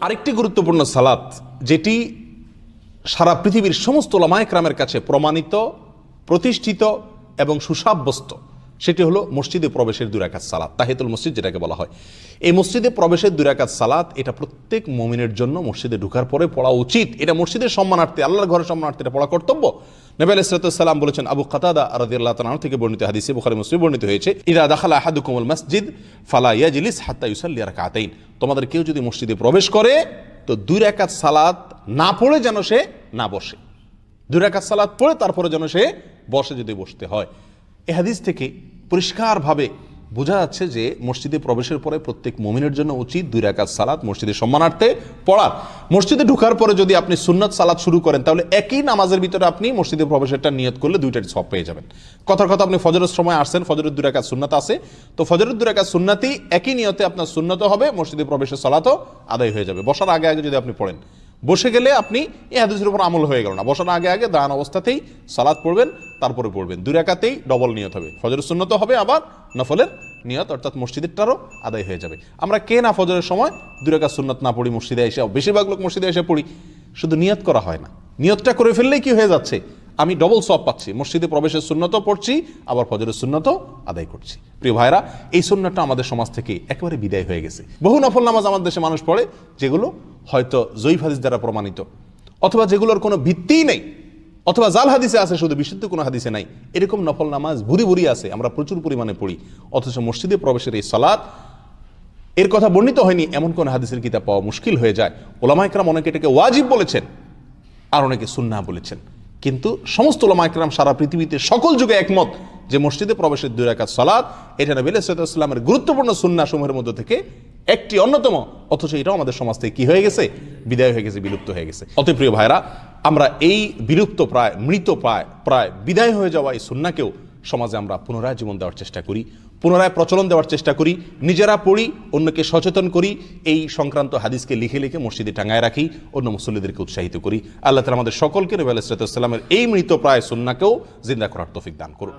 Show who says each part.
Speaker 1: আরেকটি গুরুত্বপূর্ণ সালাত যেটি সারা পৃথিবীর সমস্ত লামায়করামের কাছে প্রমাণিত প্রতিষ্ঠিত এবং সুসাব্যস্ত। সেটি হলো মসজিদে প্রবেশের দুরাকাত সালাত তাহিতুল মসজিদ যেটাকে বলা হয়। এই মসজিদে প্রবেশের দুরাকাত সালাত, এটা প্রত্যেক মমিনের জন্য মসজিদে ঢুকার পরে পড়া উচিত। এটা মসজিদের সম্মানার্থে, আল্লাহর ঘরের সম্মানার্থে এটা পড়া কর্তব্য। নবী আলাইসালাম বলেছেন, আবু কাতাদা রাদিয়াল্লাহু তাআলা থেকে বর্ণিত হাদিসে বুখারী মুসলিম বর্ণিত হয়েছে, ইদা দাখালা আহাদুকুমুল মসজিদ, ফালা ইয়াজলিস হাত্তা ইউসাল্লি রাকাতাইন। তোমাদের কেউ যদি মসজিদে প্রবেশ করে, তো দুই রাকাত সালাত না পড়ে যেন সে না বসে। দুই রাকাত সালাত পড়ে, তারপরে যেন সে বসে যদি বসতে হয়। এ হাদিস থেকে পরিষ্কারভাবে বোঝা যাচ্ছে যে মসজিদে প্রবেশের পরে প্রত্যেক মমিনের জন্য উচিত দুই রাকাত সালাত মসজিদের সম্মানার্থে পড়ার। মসজিদে ঢুকার পরে যদি আপনি সুন্নত সালাত শুরু করেন, তাহলে একই নামাজের ভিতরে আপনি মসজিদে প্রবেশেরটা নিয়ত করলে দুইটার সব পেয়ে যাবেন। কথার কথা আপনি ফজরের সময় আসছেন, ফজরের দুই রাকাত সুন্নাত আছে। তো ফজরের দুই রাকাত সুন্নাতি একই নিয়তে আপনার সুন্নত হবে, মসজিদে প্রবেশের সালাতও আদায় হয়ে যাবে। বসার আগে আগে যদি আপনি পড়েন। বসে গেলে আপনি এই হাদিসের উপর আমল হয়ে গেল না। বসার আগে আগে দাঁড়ান অবস্থাতেই সালাদ পড়বেন, তারপরে পড়বেন। দুই রাকাতেই ডবল নিয়ত হবে। ফজরের সুন্নত হবে, আবার নফলের নিয়ত, অর্থাৎ মসজিদেরটারও আদায় হয়ে যাবে। আমরা কে না ফজরের সময় দুই রাকাত সুন্নত না পড়ি, মসজিদে এসে, বেশিরভাগ লোক মসজিদে এসে পড়ি, শুধু নিয়ত করা হয় না। নিয়তটা করে ফেললেই কি হয়ে যাচ্ছে? আমি ডবল সব পাচ্ছি। মসজিদে প্রবেশের শূন্যত পড়ছি, আবার ফজরের শূন্যত আদায় করছি। প্রিয় ভাইরা এই সুন্নতটা আমাদের সমাজ থেকে একেবারে বিদায় হয়ে গেছে। বহু নফল নামাজ আমাদের দেশে মানুষ পড়ে, যেগুলো হয়তো জয়ীফ হাদিস দ্বারা প্রমাণিত। অথবা যেগুলোর কোনো ভিত্তিই নেই। অথবা জাল হাদিসে আছে, শুধু বিশুদ্ধ কোনো হাদিসে নাই। এরকম নফল নামাজ ভুরি ভুরি আছে, আমরা প্রচুর পরিমাণে পড়ি। অথচ মসজিদে প্রবেশের এই সালাত, এর কথা বর্ণিত হয়নি, এমন কোন হাদিসের কিতাব পাওয়া মুশকিল হয়ে যায়। ওলামাইকরাম অনেকে এটাকে ওয়াজিব বলেছেন, আর অনেকে সুন্না বলেছেন। কিন্তু সমস্ত ওলামাইকরাম সারা পৃথিবীতে সকল যুগে একমত যে মসজিদে প্রবেশের দুই রাকাত সালাত, এটা নবী সালামের গুরুত্বপূর্ণ সুন্না সমূহের মধ্যে থেকে একটি অন্যতম। অথচ এটাও আমাদের সমাজ থেকে কি হয়ে গেছে? বিদায় হয়ে গেছে, বিলুপ্ত হয়ে গেছে। অত প্রিয় ভাইরা আমরা এই বিলুপ্ত প্রায়, মৃত প্রায় প্রায় বিদায় হয়ে যাওয়া এই সুন্নাকেও সমাজে আমরা পুনরায় জীবন দেওয়ার চেষ্টা করি, পুনরায় প্রচলন দেওয়ার চেষ্টা করি, নিজেরা পড়ি, অন্যকে সচেতন করি, এই সংক্রান্ত হাদিসকে লিখে লিখে মসজিদে টাঙায় রাখি, অন্য মুসল্লিদেরকে উৎসাহিত করি। আল্লাহ তালা আমাদের সকলকে নবী আলাইসালামের এই মৃত প্রায় সুন্নাকেও জিন্দা করার তফিক দান করুন